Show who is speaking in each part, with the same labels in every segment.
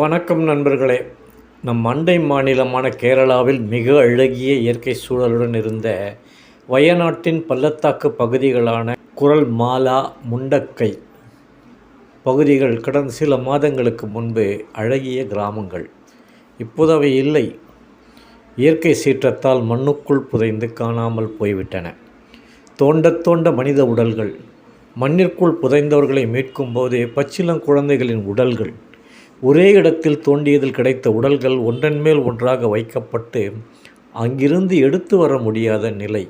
Speaker 1: வணக்கம் நண்பர்களே. நம் அண்டை மாநிலமான கேரளாவில் மிக அழகிய இயற்கை சூழலுடன் இருந்த வயநாட்டின் பள்ளத்தாக்கு பகுதிகளான குரல் மாலா முண்டக்கை பகுதிகள் கடந்த சில மாதங்களுக்கு முன்பு அழகிய கிராமங்கள். இப்போது அவை இல்லை. இயற்கை சீற்றத்தால் மண்ணுக்குள் புதைந்து காணாமல் போய்விட்டன. தோண்ட தோண்ட மனித உடல்கள் மண்ணிற்குள் புதைந்தவர்களை மீட்கும்போது பச்சிளம் குழந்தைகளின் உடல்கள் ஒரே இடத்தில் தோண்டியதில் கிடைத்த உடல்கள் ஒன்றன் மேல் ஒன்றாக வைக்கப்பட்டு அங்கிருந்து எடுத்து வர முடியாத நிலை.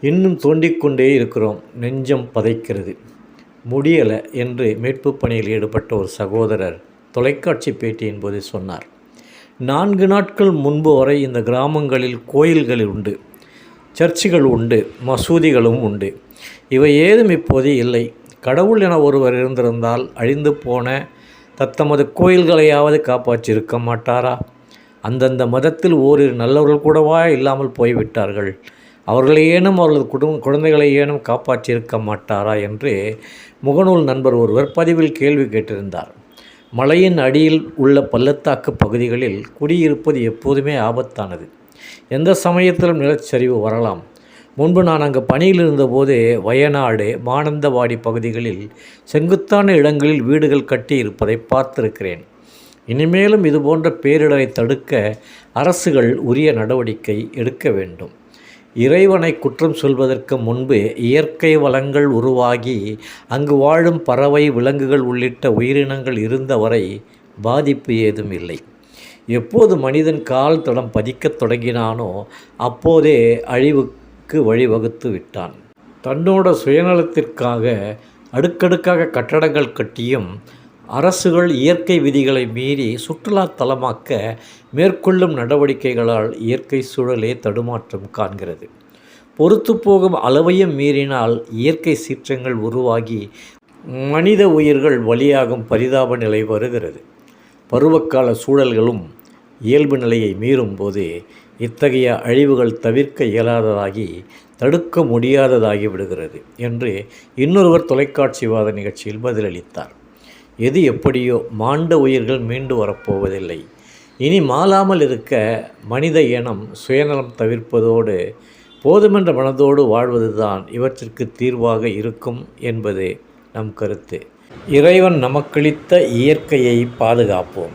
Speaker 1: இன்னும் தோண்டிக்கொண்டே இருக்கிறோம். நெஞ்சம் பதைக்கிறது. முடியலை என்று மீட்பு பணியில் ஈடுபட்ட ஒரு சகோதரர் தொலைக்காட்சி பேட்டியின் போது சொன்னார். நான்கு நாட்கள் முன்பு வரை இந்த கிராமங்களில் கோயில்கள் உண்டு. சர்ச்சுகள் உண்டு. மசூதிகளும் உண்டு. இவை ஏதும் இப்போது இல்லை. கடவுள் என ஒருவர் இருந்திருந்தால் அழிந்து போன தத்தமது கோயில்களையாவது காப்பாற்றியிருக்க மாட்டாரா? அந்தந்த மதத்தில் ஓரிரு நல்லவர்கள் கூடவா இல்லாமல் போய்விட்டார்கள்? அவர்களை ஏனும் அவர்களது குடும்ப குழந்தைகளை ஏனும் காப்பாற்றியிருக்க மாட்டாரா? என்று முகநூல் நண்பர் ஒருவர் பதிவில் கேள்வி கேட்டிருந்தார். மலையின் அடியில் உள்ள பள்ளத்தாக்கு பகுதிகளில் குடியிருப்பது எப்போதுமே ஆபத்தானது. எந்த சமயத்திலும் நிலச்சரிவு வரலாம். முன்பு நான் அங்கு பணியில் இருந்தபோது வயநாடு மானந்தவாடி பகுதிகளில் செங்குத்தான இடங்களில் வீடுகள் கட்டி இருப்பதை பார்த்திருக்கிறேன். இனிமேலும் இதுபோன்ற பேரிடரை தடுக்க அரசுகள் உரிய நடவடிக்கை எடுக்க வேண்டும். இறைவனை குற்றம் சொல்வதற்கு முன்பு இயற்கை வளங்கள் உருவாகி அங்கு வாழும் பறவை விலங்குகள் உள்ளிட்ட உயிரினங்கள் இருந்தவரை பாதிப்பு ஏதும் இல்லை. எப்போது மனிதன் கால் தடம் பதிக்கத் தொடங்கினானோ அப்போதே அழிவு அழிவுக்கு வழிவகுத்து விட்டான். தன்னோட சுயநலத்திற்காக அடுக்கடுக்காக கட்டடங்கள் கட்டியும் அரசுகள் இயற்கை விதிகளை மீறி சுற்றுலா தலமாக்க மேற்கொள்ளும் நடவடிக்கைகளால் இயற்கை சூழலே தடுமாற்றம் காண்கிறது. பொறுத்து போகும் அளவையும் மீறினால் இயற்கை சீற்றங்கள் உருவாகி மனித உயிர்கள் வழியாகும் பரிதாப நிலை வருகிறது. பருவகால சூழல்களும் இயல்பு நிலையை மீறும் போது இத்தகைய அழிவுகள் தவிர்க்க இயலாததாகி தடுக்க முடியாததாகி விடுகிறது என்று இன்னொருவர் தொலைக்காட்சிவாத நிகழ்ச்சியில் பதிலளித்தார். எது எப்படியோ மாண்ட உயிர்கள் மீண்டு வரப்போவதில்லை. இனி மாளாமல் இருக்க மனித இனம் சுயநலம் தவிர்ப்பதோடு போதுமென்ற மனதோடு வாழ்வதுதான் இவற்றிற்கு தீர்வாக இருக்கும் என்பது நம் கருத்து. இறைவன் நமக்களித்த இயற்கையை பாதுகாப்போம்.